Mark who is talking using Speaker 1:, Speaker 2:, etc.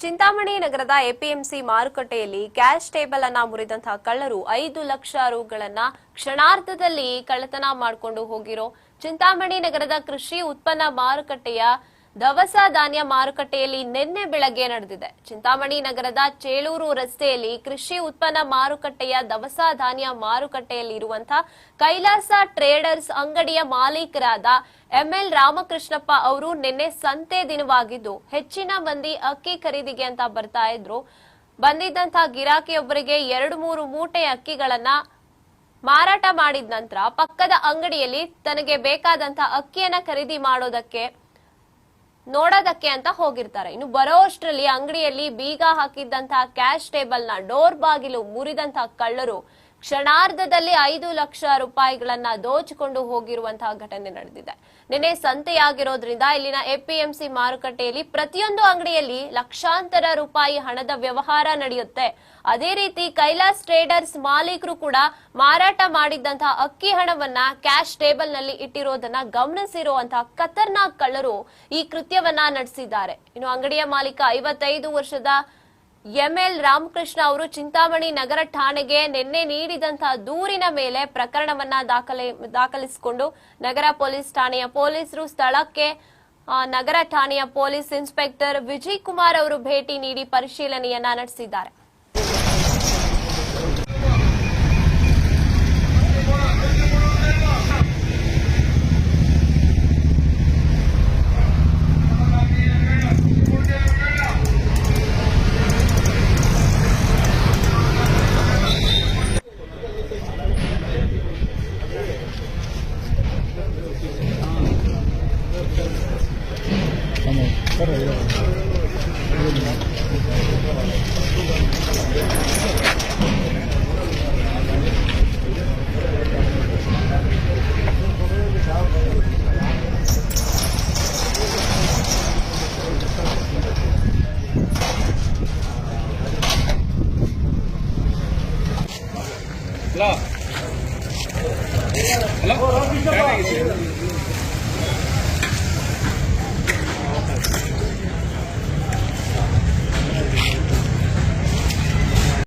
Speaker 1: ಚಿಂತಾಮಣಿ ನಗರದ ಎಪಿಎಂಸಿ ಮಾರುಕಟ್ಟೆಯಲ್ಲಿ cash table ಅನ್ನ ಮುರಿದಂತಹ ಕಳ್ಳರು ಐದು ಲಕ್ಷ ರುಗಳನ್ನ ಕ್ಷಣಾರ್ಧದಲ್ಲಿ ಕಳ್ಳತನ ಮಾಡಿಕೊಂಡು ಹೋಗಿರೋ ಚಿಂತಾಮಣಿ ನಗರದ ಕೃಷಿ ಉತ್ಪನ್ನ ಮಾರುಕಟ್ಟೆಯ ದವಸ ಧಾನ್ಯ ಮಾರುಕಟ್ಟೆಯಲ್ಲಿ ನಿನ್ನೆ ಬೆಳಗ್ಗೆ ನಡೆದಿದೆ. ಚಿಂತಾಮಣಿ ನಗರದ ಚೇಳೂರು ರಸ್ತೆಯಲ್ಲಿ ಕೃಷಿ ಉತ್ಪನ್ನ ಮಾರುಕಟ್ಟೆಯ ದವಸ ಧಾನ್ಯ ಮಾರುಕಟ್ಟೆಯಲ್ಲಿ ಇರುವಂತಹ ಕೈಲಾಸ ಟ್ರೇಡರ್ಸ್ ಅಂಗಡಿಯ ಮಾಲೀಕರಾದ ಎಂಎಲ್ ರಾಮಕೃಷ್ಣಪ್ಪ ಅವರು ನಿನ್ನೆ ಸಂತೆ ದಿನವಾಗಿದ್ದು, ಹೆಚ್ಚಿನ ಮಂದಿ ಅಕ್ಕಿ ಖರೀದಿಗೆ ಅಂತ ಬರ್ತಾ ಇದ್ರು. ಬಂದಿದ್ದಂತಹ ಗಿರಾಕಿಯೊಬ್ಬರಿಗೆ ಎರಡು ಮೂರು ಮೂಟೆ ಅಕ್ಕಿಗಳನ್ನ ಮಾರಾಟ ಮಾಡಿದ ನಂತರ ಪಕ್ಕದ ಅಂಗಡಿಯಲ್ಲಿ ತನಗೆ ಬೇಕಾದಂತಹ ಅಕ್ಕಿಯನ್ನ ಖರೀದಿ ಮಾಡೋದಕ್ಕೆ ನೋಡೋದಕ್ಕೆ ಅಂತ ಹೋಗಿರ್ತಾರೆ. ಇನ್ನು ಬರೋ ಅಷ್ಟರಲ್ಲಿ ಅಂಗಡಿಯಲ್ಲಿ ಬೀಗ ಹಾಕಿದ್ದಂತಹ ಕ್ಯಾಶ್ ಟೇಬಲ್ನ ಡೋರ್ ಬಾಗಿಲು ಮುರಿದಂತಹ ಕಳ್ಳರು ಕ್ಷಣಾರ್ಧದಲ್ಲಿ ಐದು ಲಕ್ಷ ರೂಪಾಯಿಗಳನ್ನ ದೋಚಿಕೊಂಡು ಹೋಗಿರುವಂತಹ ಘಟನೆ ನಡೆದಿದೆ. ನಿನ್ನೆ ಸಂತೆಯಾಗಿರೋದ್ರಿಂದ ಇಲ್ಲಿನ ಎಪಿಎಂಸಿ ಮಾರುಕಟ್ಟೆಯಲ್ಲಿ ಪ್ರತಿಯೊಂದು ಅಂಗಡಿಯಲ್ಲಿ ಲಕ್ಷಾಂತರ ರೂಪಾಯಿ ಹಣದ ವ್ಯವಹಾರ ನಡೆಯುತ್ತೆ. ಅದೇ ರೀತಿ ಕೈಲಾಸ್ ಟ್ರೇಡರ್ಸ್ ಮಾಲೀಕರು ಕೂಡ ಮಾರಾಟ ಮಾಡಿದ್ದಂತಹ ಅಕ್ಕಿ ಹಣವನ್ನ ಕ್ಯಾಶ್ ಟೇಬಲ್ನಲ್ಲಿ ಇಟ್ಟಿರೋದನ್ನ ಗಮನಿಸಿರುವಂತಹ ಖತರ್ನಾಕ್ ಕಳ್ಳರು ಈ ಕೃತ್ಯವನ್ನ ನಡೆಸಿದ್ದಾರೆ. ಇನ್ನು ಅಂಗಡಿಯ ಮಾಲೀಕ ಐವತ್ತೈದು ವರ್ಷದ ಎಂಎಲ್ ರಾಮಕೃಷ್ಣ ಅವರು ಚಿಂತಾಮಣಿ ನಗರ ಠಾಣೆಗೆ ನಿನ್ನೆ ನೀಡಿದಂತಹ ದೂರಿನ ಮೇಲೆ ಪ್ರಕರಣವನ್ನ ದಾಖಲೆ, ದಾಖಲಿಸಿಕೊಂಡು ನಗರ ಪೊಲೀಸ್ ಠಾಣೆಯ ಪೊಲೀಸರು ಸ್ಥಳಕ್ಕೆ ನಗರ ಠಾಣೆಯ ಪೊಲೀಸ್ ಇನ್ಸ್ಪೆಕ್ಟರ್ ವಿಜಯ್ ಕುಮಾರ್ ಅವರು ಭೇಟಿ ನೀಡಿ ಪರಿಶೀಲನೆಯನ್ನ ನಡೆಸಿದ್ದಾರೆ.
Speaker 2: Hello hello